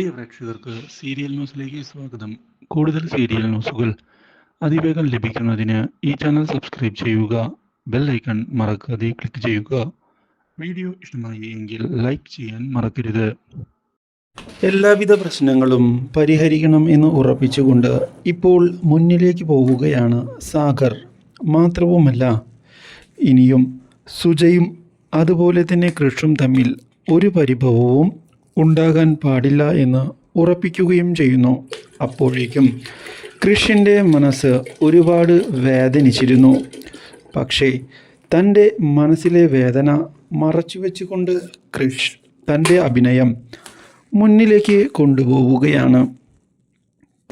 പ്രിയ പ്രേക്ഷകർക്ക് സീരിയൽ ന്യൂസിലേക്ക് സ്വാഗതം. കൂടുതൽ സീരിയൽ ന്യൂസുകൾ അതിവേഗം ലഭിക്കുന്നതിന് ഈ ചാനൽ സബ്സ്ക്രൈബ് ചെയ്യുക ബെൽ ഐക്കൺ മറക്കാതെ ക്ലിക്ക് ചെയ്യുക. വീഡിയോ ഇഷ്ടമായി എങ്കിൽ ലൈക്ക് ചെയ്യാൻ മറക്കരുത്. എല്ലാവിധ പ്രശ്നങ്ങളും പരിഹരിക്കണം എന്ന് ഉറപ്പിച്ചുകൊണ്ട് ഇപ്പോൾ മുന്നിലേക്ക് പോവുകയാണ് സാഗർ. മാത്രവുമല്ല ഇനിയും സുജയും അതുപോലെ തന്നെ കൃഷും തമ്മിൽ ഒരു പരിഭവവും ഉണ്ടാകാൻ പാടില്ല എന്ന് ഉറപ്പിക്കുകയും ചെയ്യുന്നു. അപ്പോഴേക്കും കൃഷിന്റെ മനസ്സ് ഒരുപാട് വേദനിച്ചിരുന്നു. പക്ഷേ തന്റെ മനസ്സിലെ വേദന മറച്ചു വെച്ചുകൊണ്ട് കൃഷ് തന്റെ അഭിനയം മുന്നിലേക്ക് കൊണ്ടുപോവുകയാണ്.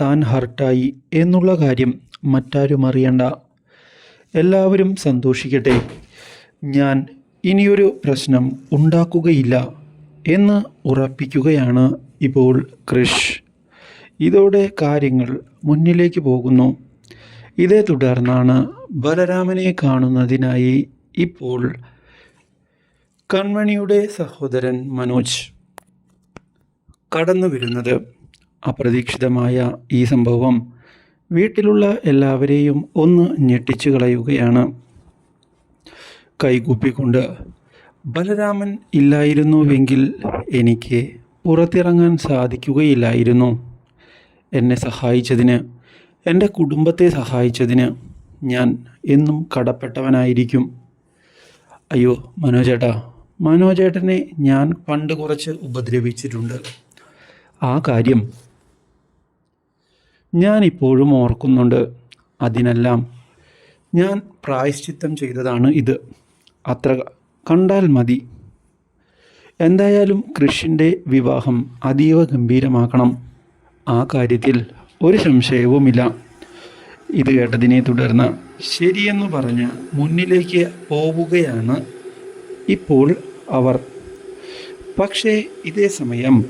താൻ ഹർട്ടായി എന്നുള്ള കാര്യം മറ്റാരും അറിയണ്ട. എല്ലാവരും സന്തോഷിക്കട്ടെ. ഞാൻ ഇനിയൊരു പ്രശ്നം ഉണ്ടാക്കുകയില്ല. എന്ന് ഉറപ്പിക്കുകയാണ് ഇപ്പോൾ ക്രിഷ്. ഇതോടെ കാര്യങ്ങൾ മുന്നിലേക്ക് പോകുന്നു. ഇതേ തുടർന്നാണ് ബലരാമനെ കാണുന്നതിനായി ഇപ്പോൾ കൺമണിയുടെ സഹോദരൻ മനോജ് കടന്നു വരുന്നത് അപ്രതീക്ഷിതമായ ഈ സംഭവം വീട്ടിലുള്ള എല്ലാവരെയും ഒന്ന് ഞെട്ടിച്ചു കളയുകയാണ് കൈകൂപ്പിക്കൊണ്ട് ബലരാമൻ ഇല്ലായിരുന്നുവെങ്കിൽ എനിക്ക് പുറത്തിറങ്ങാൻ സാധിക്കുകയില്ലായിരുന്നു. എന്നെ സഹായിച്ചതിന് എന്റെ കുടുംബത്തെ സഹായിച്ചതിന് ഞാൻ എന്നും കടപ്പെട്ടവനായിരിക്കും. അയ്യോ മനോജേട്ടാ മനോജേട്ടനെ ഞാൻ പണ്ട് കുറച്ച് ഉപദ്രവിച്ചിട്ടുണ്ട്. ആ കാര്യം ഞാൻ ഇപ്പോഴും ഓർക്കുന്നുണ്ട്. അതിനെല്ലാം ഞാൻ പ്രായശ്ചിത്തം ചെയ്തതാണ് ഇത്. അത്ര കണ്ടാൽ മതി. എന്തായാലും കൃഷിന്റെ വിവാഹം അതീവ ഗംഭീരമാക്കണം. ആ കാര്യത്തിൽ ഒരു സംശയവുമില്ല. ഇത് കേട്ടതിനെ തുടർന്ന് ശരിയെന്ന് പറഞ്ഞ് മുന്നിലേക്ക് പോവുകയാണ് ഇപ്പോൾ അവർ. പക്ഷേ ഇതേ സമയം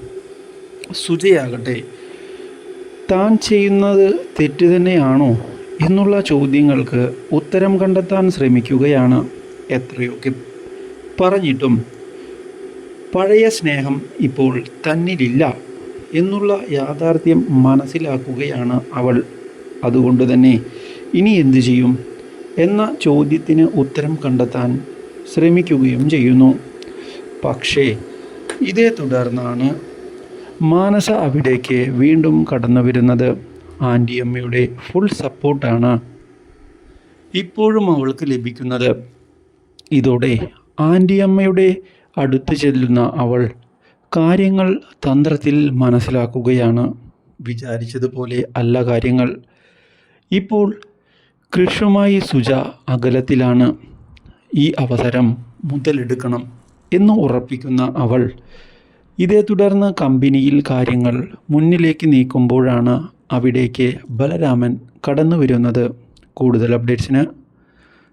സുജയാകട്ടെ താൻ ചെയ്യുന്നത് തെറ്റ് തന്നെയാണോ എന്നുള്ള ചോദ്യങ്ങൾക്ക് ഉത്തരം കണ്ടെത്താൻ ശ്രമിക്കുകയാണ് എത്രയൊക്കെ പറഞ്ഞിട്ടും പഴയ സ്നേഹം ഇപ്പോൾ തന്നിലില്ല എന്നുള്ള യാഥാർത്ഥ്യം മനസ്സിലാക്കുകയാണ് അവൾ. അതുകൊണ്ട് തന്നെ ഇനി എന്തു ചെയ്യും എന്ന ചോദ്യത്തിന് ഉത്തരം കണ്ടെത്താൻ ശ്രമിക്കുകയും ചെയ്യുന്നു. പക്ഷേ ഇതേ തുടർന്നാണ് മാനസ അവിടേക്ക് വീണ്ടും കടന്നു വരുന്നത് ആന്റിയമ്മയുടെ ഫുൾ സപ്പോർട്ടാണ് ഇപ്പോഴും അവൾക്ക് ലഭിക്കുന്നത്. ഇതോടെ ആന്റിയമ്മയുടെ അടുത്ത് ചെല്ലുന്ന അവൾ കാര്യങ്ങൾ തന്ത്രത്തിൽ മനസ്സിലാക്കുകയാണ്. വിചാരിച്ചതുപോലെ അല്ല കാര്യങ്ങൾ. ഇപ്പോൾ കൃഷുമായി സുജ അകലത്തിലാണ്. ഈ അവസരം മുതലെടുക്കണം എന്ന് ഉറപ്പിക്കുന്ന അവൾ ഇതേ തുടർന്ന് കമ്പനിയിൽ കാര്യങ്ങൾ മുന്നിലേക്ക് നീക്കുമ്പോഴാണ് അവിടേക്ക് ബലരാമൻ കടന്നു വരുന്നത് കൂടുതൽ അപ്ഡേറ്റ്സിന്